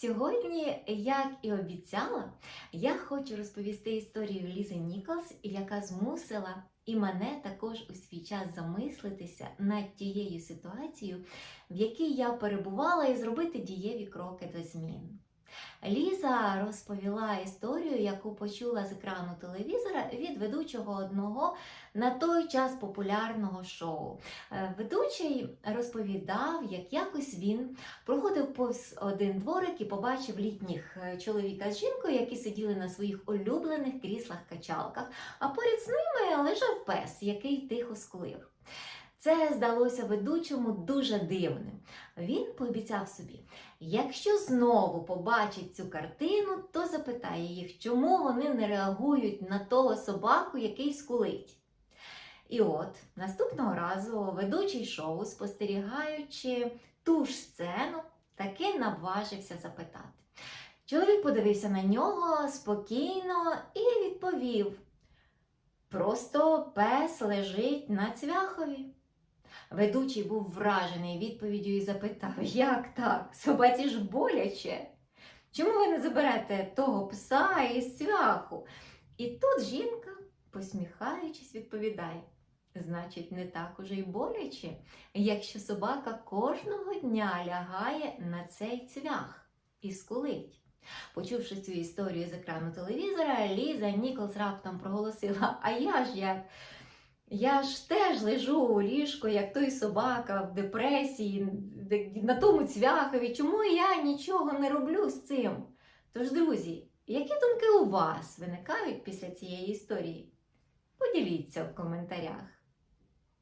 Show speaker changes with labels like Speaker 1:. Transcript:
Speaker 1: Сьогодні, як і обіцяла, я хочу розповісти історію Лізи Ніколс, яка змусила і мене також у свій час замислитися над тією ситуацією, в якій я перебувала, і зробити дієві кроки до змін. Ліза розповіла історію, яку почула з екрану телевізора від ведучого одного на той час популярного шоу. Е, Ведучий розповідав, як якось він проходив повз один дворик і побачив літніх е, чоловіка з жінкою, які сиділи на своїх улюблених кріслах-качалках, а поряд з ними лежав пес, який тихо скулив. Це здалося ведучому дуже дивним. Він пообіцяв собі, якщо знову побачить цю картину, то запитає їх, чому вони не реагують на того собаку, який скулить. І от наступного разу ведучий шоу, спостерігаючи ту ж сцену, таки наважився запитати. Чоловік подивився на нього спокійно і відповів: Просто пес лежить на цвяхові. Ведучий був вражений відповіддю і запитав: Як так? Собаці ж боляче? Чому ви не заберете того пса із цвяху? І тут жінка, посміхаючись, відповідає: Значить, не так уже й боляче, якщо собака кожного дня лягає на цей цвях і скулить. Почувши цю історію з екрану телевізора, Ліза Ніколс раптом проголосила: А я ж як? Я ж теж лежу у ліжку, як той собака в депресії, на тому цвяхові. Чому я нічого не роблю з цим? Тож, друзі, які думки у вас виникають після цієї історії? Поділіться в коментарях.